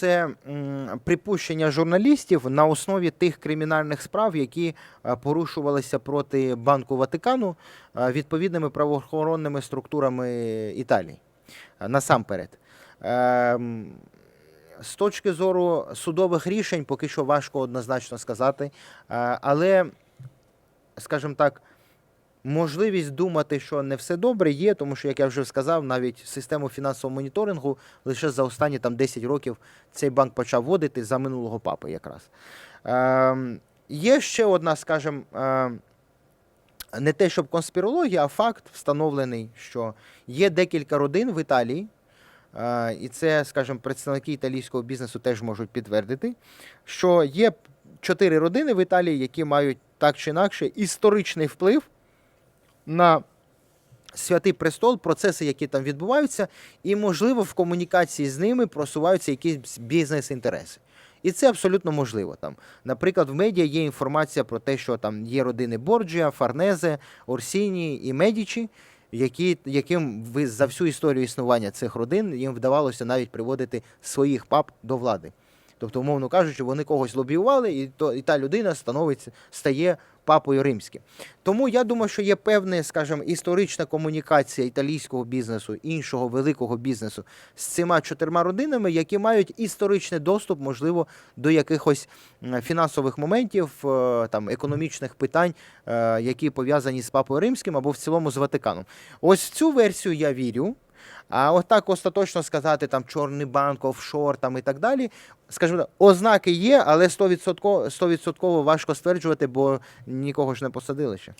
це припущення журналістів на основі тих кримінальних справ, які е, порушувалися проти Банку Ватикану е, відповідними правоохоронними структурами Італії. Е, Насамперед. Ем, З точки зору судових рішень, поки що важко однозначно сказати, але, скажімо так, можливість думати, що не все добре, є, тому що, як я вже сказав, навіть систему фінансового моніторингу лише за останні там 10 років цей банк почав вводити за минулого папи якраз. Ем, є ще одна, скажімо, ем, не те, щоб конспірологія, а факт встановлений, що є декілька родин в Італії, е, і це, скажімо, представники італійського бізнесу теж можуть підтвердити, що є чотири родини в Італії, які мають так чи інакше історичний вплив на святий престол, процеси, які там відбуваються, і, можливо, в комунікації з ними просуваються якісь бізнес-інтереси. І це абсолютно можливо. Там, наприклад, в медіа є інформація про те, що там є родини Борджіа, Фарнезе, Орсіні і Медічі, які, яким за всю історію існування цих родин їм вдавалося навіть приводити своїх пап до влади. Тобто, умовно кажучи, вони когось лобіювали, і, то, і та людина становиться, стає папою римським. Тому я думаю, що є певна, скажімо, історична комунікація італійського бізнесу, іншого великого бізнесу з цими чотирма родинами, які мають історичний доступ, можливо, до якихось фінансових моментів, е, там економічних питань, е, які пов'язані з папою римським або в цілому з Ватиканом. Ось в цю версію я вірю. А отак остаточно сказати там чорний банк, офшор там і так далі. Скажімо ознаки є, але 100%, 100% важко стверджувати, бо нікого ж не посадили ще.